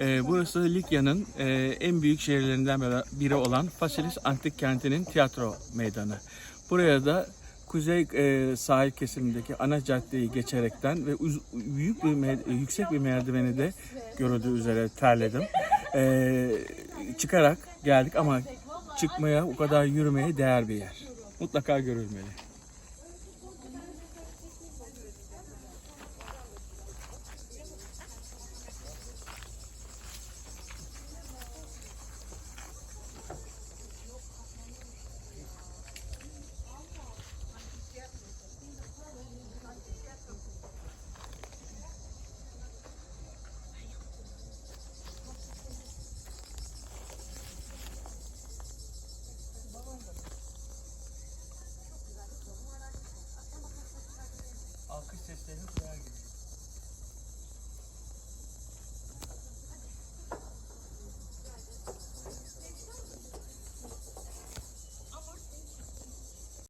Ee, burası Likya'nın e, en büyük şehirlerinden biri- olan Fasilis Antik Kenti'nin tiyatro meydanı. Buraya da kuzey e, sahil kesimindeki ana caddeyi geçerekten ve uz- büyük bir yüksek bir merdiveni de görüldüğü üzere terledim. Ee, çıkarak geldik ama çıkmaya o kadar yürümeye değer bir yer. Mutlaka görülmeli.